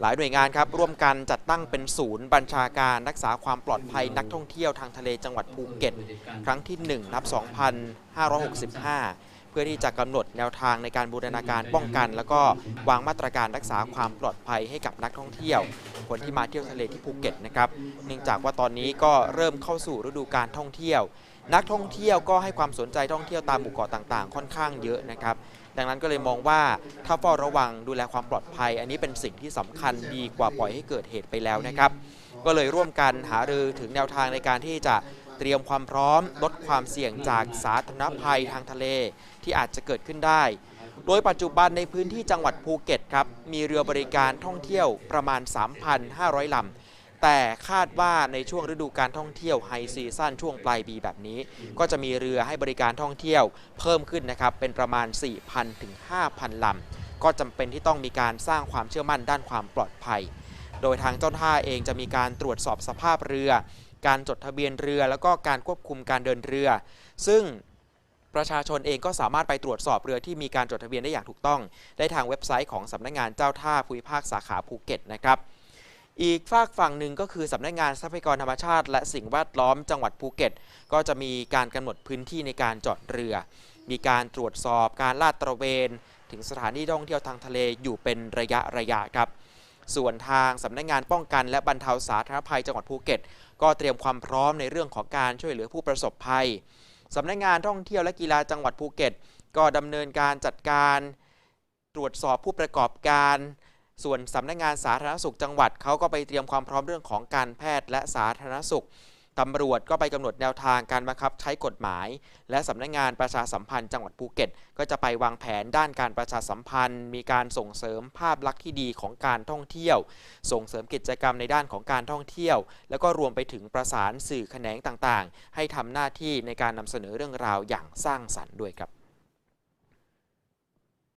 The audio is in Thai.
หลายหน่วยงานครับร่วมกันจัดตั้งเป็นศูนย์บัญชาการรักษาความปลอดภัยนักท่องเที่ยวทางทะเลจังหวัดภูเก็ต ครั้งที่ 1 นับ 2565 พื่อที่จะกำหนดแนวทางในการบูรณาการป้องกัน แล้วก็วางมาตรการรักษาความปลอดภัยให้กับนักท่องเที่ยว คนที่มาเที่ยวทะเลที่ภูเก็ตนะครับเนื่องจากว่าตอนนี้ก็เริ่มเข้าสู่ฤดูการท่องเที่ยว นักท่องเที่ยวก็ให้ความสนใจท่องเที่ยวตามหมู่เกาะต่างๆ ค่อนข้างเยอะนะครับดังนั้นก็เลยมองว่าถ้าเฝ้าระวังดูแลความปลอดภัย อันนี้เป็นสิ่งที่สำคัญดีกว่าปล่อยให้เกิดเหตุไปแล้วนะครับ ก็เลยร่วมกันหารือถึงแนวทางในการที่จะ เตรียมความพร้อมลดความเสี่ยงจากสาธารณภัยทางทะเลที่อาจจะเกิดขึ้นได้ โดยปัจจุบันในพื้นที่จังหวัดภูเก็ตครับมีเรือบริการท่องเที่ยวประมาณ 3,500 ลำแต่คาดว่าในช่วงฤดูการท่องเที่ยวไฮซีซั่นช่วงปลายปีแบบนี้ ก็จะมีเรือให้บริการท่องเที่ยวเพิ่มขึ้นนะครับ เป็นประมาณ 4,000 ถึง 5,000 ลำ ก็จำเป็นที่ต้องมีการสร้างความเชื่อมั่นด้านความปลอดภัย โดยทางเจ้าท่าเองจะมีการตรวจสอบสภาพเรือ การจดทะเบียนเรือ แล้วก็การควบคุมการเดินเรือ ซึ่งประชาชนเองก็สามารถไปตรวจสอบเรือที่มีการจดทะเบียนได้อย่างถูกต้อง ได้ทางเว็บไซต์ของสำนักงานเจ้าท่าภูมิภาคสาขาภูเก็ตนะครับอีกฝากฝั่งหนึ่งก็คือสำนักงานทรัพยากรธรรมชาติ และสิ่งแวดล้อมจังหวัดภูเก็ต ก็จะมีการกำหนดพื้นที่ในการจอดเรือ มีการตรวจสอบการลาดตระเวน ถึงสถานที่ท่องเที่ยวทางทะเลอยู่เป็นระยะระยะครับ ส่วนทางสำนักงานป้องกัน และบรรเทาสาธารณภัยจังหวัดภูเก็ต ก็เตรียมความพร้อมในเรื่องของการช่วยเหลือผู้ประสบภัยสำนักงานท่องเที่ยวและกีฬาจังหวัดภูเก็ต ก็ดำเนินการจัดการตรวจสอบผู้ประกอบการ ส่วนสำนักงานสาธารณสุขจังหวัดเขาก็ไปเตรียมความพร้อมเรื่องของการแพทย์และสาธารณสุข ตำรวจก็ไปกำหนดแนวทางการบังคับใช้กฎหมาย และสำนักงานประชาสัมพันธ์จังหวัดภูเก็ต ก็จะไปวางแผนด้านการประชาสัมพันธ์ มีการส่งเสริมภาพลักษณ์ที่ดีของการท่องเที่ยว ส่งเสริมกิจกรรมในด้านของการท่องเที่ยว แล้วก็รวมไปถึงประสานสื่อแขนงต่างๆ ให้ทำหน้าที่ในการนำเสนอเรื่องราวอย่างสร้างสรรค์ด้วยครับ